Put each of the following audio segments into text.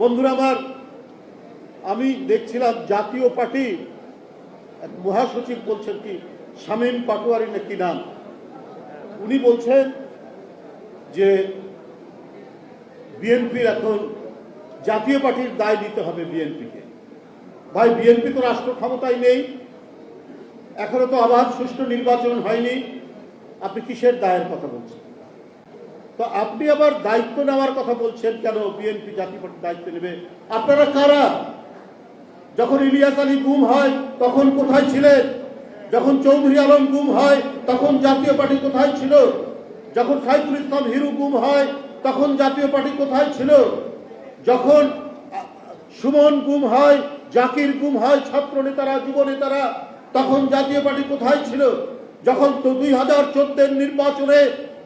বন্ধুরা আমার, আমি দেখছিলাম জাতীয় পার্টি, এক মহাসচিব বলছেন কি, শামীম পাটোয়ারি নাকি নাম। উনি বলছেন যে বিএনপির এখন জাতীয় পার্টির দায় দিতে হবে বিএনপিকে। ভাই, বিএনপি তো রাষ্ট্র ক্ষমতায় নেই, এখনও তো আবার সুষ্ঠু নির্বাচন হয়নি। আপনি কিসের দায়ের কথা বলছেন? তো আপনি আবার দায়িত্ব নেওয়ার কথা বলছেন কেন বিএনপি জাতীয় পার্টি দায়িত্ব নেবে? আপনারা কারা? যখন ইলিয়াস আলী গুম হয়, তখন কোথায় ছিলেন? যখন চৌধুরী আলম গুম হয়, তখন জাতীয় পার্টি কোথায় ছিল? যখন সাইফুল ইসলাম হিরু গুম হয়, তখন জাতীয় পার্টি কোথায় ছিল? যখন সুমন গুম হয়, জাকির গুম হয় ছাত্র নেতারা যুব নেতারা তখন জাতীয় পার্টি কোথায় ছিল? যখন দুই হাজার চোদ্দের নির্বাচনে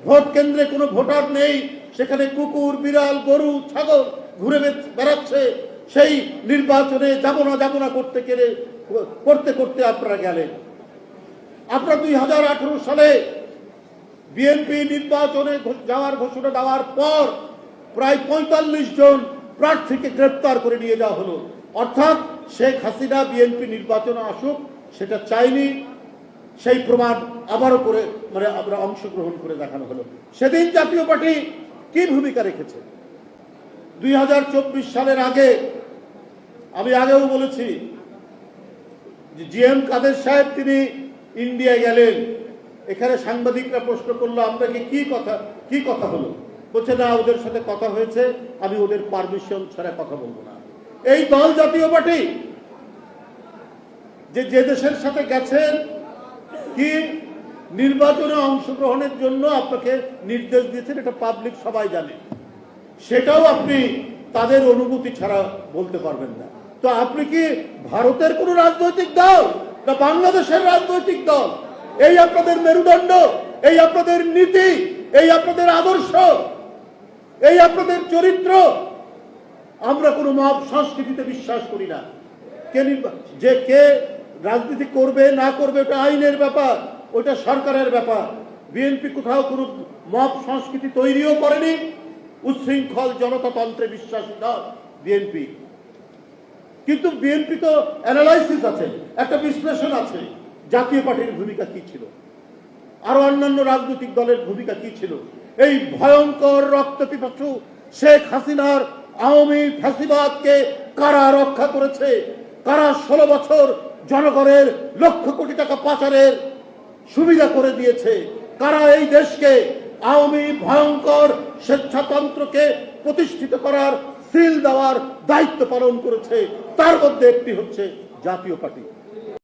ভোট কেন্দ্রে কোনো ভোটার নেই, সেখানে কুকুর, বিড়াল, গরু, ছাগল ঘুরে বেড়াচ্ছে। সেই নির্বাচনে যাব না যাব না করতে গেলে করতে করতে আপনারা গেলেন। আপনারা দুই হাজার আঠারো সালে বিএনপি নির্বাচনে যাওয়ার ঘোষণা দেওয়ার পর প্রায় পঁয়তাল্লিশ জন প্রার্থীকে গ্রেপ্তার করে নিয়ে যাওয়া হলো। অর্থাৎ শেখ হাসিনা বিএনপি নির্বাচনে আসুক, সেটা চাইনি। সেই প্রমাণ আবারও করে মানে আমরা অংশগ্রহণ করে দেখানো হলো। সেদিন জাতীয় পার্টি কি ভূমিকা রেখেছে? দুই হাজার চব্বিশ সালের আগে, আমি আগেও বলেছি যে জিএম কাদের সাহেব তিনি ইন্ডিয়া গেলেন। এখানে সাংবাদিকরা প্রশ্ন করল আপনাকে কি কথা কি কথা হলো? বলছে, না, ওদের সাথে কথা হয়েছে, আমি ওদের পারমিশন ছাড়া কথা বলব না। এই দল জাতীয় পার্টি যে যে দেশের সাথে গেছেন কি নির্বাচনে অংশগ্রহণের জন্য আপনাকে নির্দেশ দিয়েছেন, এটা পাবলিক সবাই জানে। সেটাও আপনি তাদের অনুমতি ছাড়া বলতে পারবেন না। তো আপনি কি ভারতের কোন রাজনৈতিক দল না বাংলাদেশের রাজনৈতিক দল? এই আপনাদের মেরুদণ্ড, এই আপনাদের নীতি, এই আপনাদের আদর্শ, এই আপনাদের চরিত্র, আমরা কোনো মব সংস্কৃতিতে বিশ্বাস করি না। কে যে কে রাজনীতি করবে, না করবে, ওটা আইনের ব্যাপার, ওটা সরকারের ব্যাপার। বিএনপি কোথাও কোনো মব সংস্কৃতি তৈরিও করেনি। উচ্ছৃঙ্খল জনতাতন্ত্রে বিশ্বাসী নয় বিএনপি। কিন্তু বিএনপি তো অ্যানালাইসিস আছে, একটা বিশ্লেষণ আছে, জাতীয় পার্টির ভূমিকা কি ছিল? আরও অন্যান্য রাজনৈতিক দলের ভূমিকা কি ছিল? এই ভয়ঙ্কর রক্ত পিপাসু শেখ হাসিনার আওয়ামী ফ্যাসিবাদকে কারা রক্ষা করেছে? কারা ষোলো বছর জনগণের লক্ষ কোটি টাকা পাচারের সুবিধা করে দিয়েছে। কারা এই দেশকে আওয়ামী ভয়ঙ্কর স্বেচ্ছাতন্ত্রকে প্রতিষ্ঠিত করার সিল দেওয়ার দায়িত্ব পালন করেছে, তার মধ্যে একটি হচ্ছে জাতীয় পার্টি।